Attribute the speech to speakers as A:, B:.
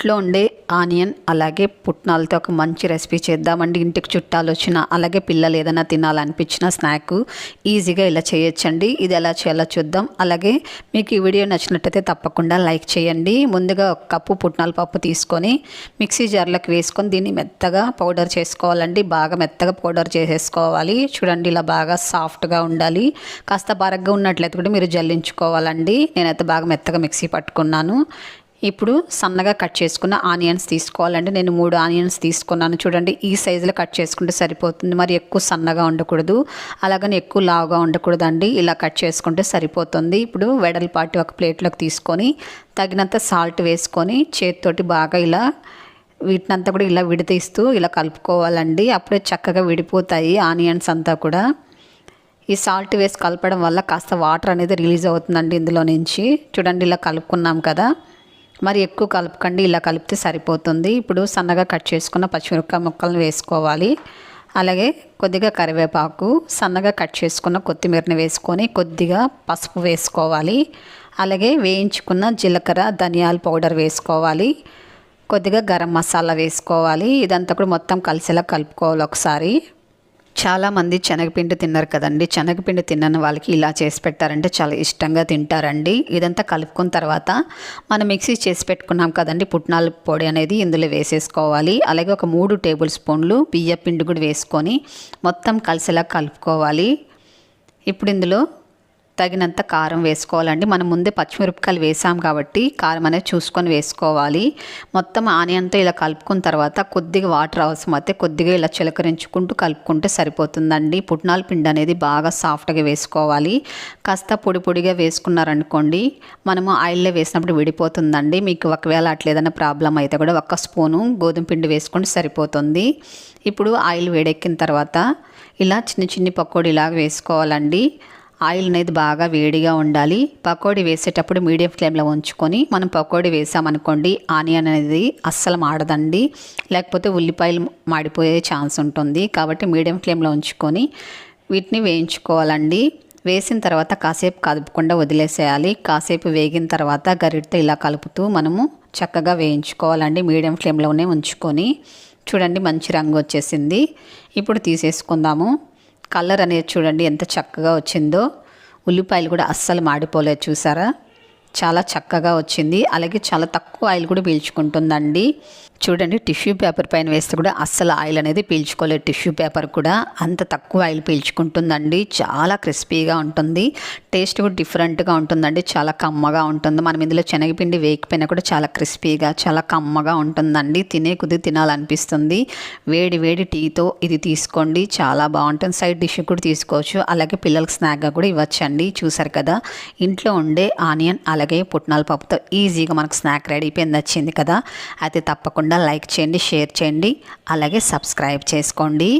A: ఇంట్లో ఉండే ఆనియన్ అలాగే పుట్నాలతో ఒక మంచి రెసిపీ చేద్దామండి. ఇంటికి చుట్టాలు వచ్చినా అలాగే పిల్లలు ఏదైనా తినాలనిపించిన స్నాక్ ఈజీగా ఇలా చేయొచ్చండి. ఇది ఎలా చేయాలో చూద్దాం. అలాగే మీకు ఈ వీడియో నచ్చినట్టయితే తప్పకుండా లైక్ చేయండి. ముందుగా ఒక కప్పు పుట్నాల పప్పు తీసుకొని మిక్సీ జార్లోకి వేసుకొని దీన్ని మెత్తగా పౌడర్ చేసుకోవాలండి. బాగా మెత్తగా పౌడర్ చేసేసుకోవాలి. చూడండి ఇలా బాగా సాఫ్ట్గా ఉండాలి. కాస్త బరగ్గా ఉన్నట్లయితే కూడా మీరు జల్లించుకోవాలండి. నేనైతే బాగా మెత్తగా మిక్సీ పట్టుకున్నాను. ఇప్పుడు సన్నగా కట్ చేసుకున్న ఆనియన్స్ తీసుకోవాలండి. నేను మూడు ఆనియన్స్ తీసుకున్నాను. చూడండి ఈ సైజులో కట్ చేసుకుంటే సరిపోతుంది. మరి ఎక్కువ సన్నగా ఉండకూడదు. అలాగని ఎక్కువ లావుగా ఉండకూడదండి. ఇలా కట్ చేసుకుంటే సరిపోతుంది. ఇప్పుడు వెడల్పాటి ఒక ప్లేట్లోకి తీసుకొని తగినంత సాల్ట్ వేసుకొని చేతితోటి బాగా ఇలా వీటినంతా కూడా ఇలా విడతీస్తూ ఇలా కలుపుకోవాలండి. అప్పుడే చక్కగా విడిపోతాయి ఆనియన్స్ అంతా కూడా. ఈ సాల్ట్ వేసి కలపడం వల్ల కాస్త వాటర్ అనేది రిలీజ్ అవుతుందండి ఇందులో నుంచి. చూడండి ఇలా కలుపుకున్నాం కదా. మరి ఎక్కువ కలపకండి ఇలా కలిపితే సరిపోతుంది. ఇప్పుడు సన్నగా కట్ చేసుకున్న పచ్చిమిరపకాయ ముక్కలను వేసుకోవాలి. అలాగే కొద్దిగా కరివేపాకు సన్నగా కట్ చేసుకున్న కొత్తిమీరని వేసుకొని కొద్దిగా పసుపు వేసుకోవాలి. అలాగే వేయించుకున్న జీలకర్ర ధనియాల పౌడర్ వేసుకోవాలి. కొద్దిగా గరం మసాలా వేసుకోవాలి. ఇదంతా కూడా మొత్తం కలిసేలా కలుపుకోవాలి ఒకసారి. చాలామంది శనగపిండి తిన్నారు కదండి. శనగపిండి తిన్న వాళ్ళకి ఇలా చేసి పెట్టారంటే చాలా ఇష్టంగా తింటారండి. ఇదంతా కలుపుకున్న తర్వాత మనం మిక్సీ చేసి పెట్టుకున్నాం కదండి. పుట్నాల పొడి అనేది ఇందులో వేసేసుకోవాలి. అలాగే ఒక మూడు టేబుల్ స్పూన్లు బియ్య పిండి కూడా వేసుకొని మొత్తం కలిసేలా కలుపుకోవాలి. ఇప్పుడు ఇందులో తగినంత కారం వేసుకోవాలండి. మనం ముందే పచ్చిమిరపకాయలు వేసాం కాబట్టి కారం అనేది చూసుకొని వేసుకోవాలి. మొత్తం ఆనియన్తో ఇలా కలుపుకున్న తర్వాత కొద్దిగా వాటర్ అవసరం అయితే కొద్దిగా ఇలా చిలకరించుకుంటూ కలుపుకుంటే సరిపోతుందండి. పుట్నాల పిండి అనేది బాగా సాఫ్ట్గా వేసుకోవాలి. కాస్త పొడి పొడిగా వేసుకున్నారనుకోండి మనము ఆయిల్లో వేసినప్పుడు విడిపోతుందండి. మీకు ఒకవేళ అట్లేదన్న ప్రాబ్లం అయితే కూడా ఒక స్పూను గోధుమ పిండి వేసుకుంటే సరిపోతుంది. ఇప్పుడు ఆయిల్ వేడెక్కిన తర్వాత ఇలా చిన్న చిన్ని పకోడీ ఇలాగ వేసుకోవాలండి. ఆయిల్ అనేది బాగా వేడిగా ఉండాలి. పకోడీ వేసేటప్పుడు మీడియం ఫ్లేమ్లో ఉంచుకొని మనం పకోడీ వేసామనుకోండి ఆనియన్ అనేది అస్సలు మాడదండి. లేకపోతే ఉల్లిపాయలు మాడిపోయే ఛాన్స్ ఉంటుంది. కాబట్టి మీడియం ఫ్లేమ్లో ఉంచుకొని వీటిని వేయించుకోవాలండి. వేసిన తర్వాత కాసేపు కదుపకుండా వదిలేసేయాలి. కాసేపు వేగిన తర్వాత గరిటతో ఇలా కలుపుతూ మనము చక్కగా వేయించుకోవాలండి. మీడియం ఫ్లేమ్లోనే ఉంచుకొని. చూడండి మంచి రంగు వచ్చేసింది. ఇప్పుడు తీసేసుకుందాము. కలర్ అనేది చూడండి ఎంత చక్కగా వచ్చిందో. ఉల్లిపాయలు కూడా అస్సలు మాడిపోలేదు చూసారా? చాలా చక్కగా వచ్చింది. అలాగే చాలా తక్కువ ఆయిల్ కూడా పీల్చుకుంటుందండి. చూడండి టిష్యూ పేపర్ పైన వేస్తే కూడా అస్సలు ఆయిల్ అనేది పీల్చుకోలేదు. టిష్యూ పేపర్ కూడా అంత తక్కువ ఆయిల్ పీల్చుకుంటుందండి. చాలా క్రిస్పీగా ఉంటుంది. టేస్ట్ కూడా డిఫరెంట్గా ఉంటుందండి. చాలా కమ్మగా ఉంటుంది. మనం ఇందులో శనగపిండి వేయకపోయినా కూడా చాలా క్రిస్పీగా చాలా కమ్మగా ఉంటుందండి. తినే కొద్ది తినాలనిపిస్తుంది. వేడి వేడి టీతో ఇది తీసుకోండి. చాలా బాగుంటుంది. సైడ్ డిష్ కూడా తీసుకోవచ్చు. అలాగే పిల్లలకు స్నాక్గా కూడా ఇవ్వచ్చండి. చూసారు కదా ఇంట్లో ఉండే ఆనియన్ అలాగే అలాగే పుట్నాల పప్పుతో ఈజీగా మనకు స్నాక్ రెడీ అయిపోయింది వచ్చింది కదా. అయితే తప్పకుండా లైక్ చేయండి షేర్ చేయండి అలాగే సబ్స్క్రైబ్ చేసుకోండి.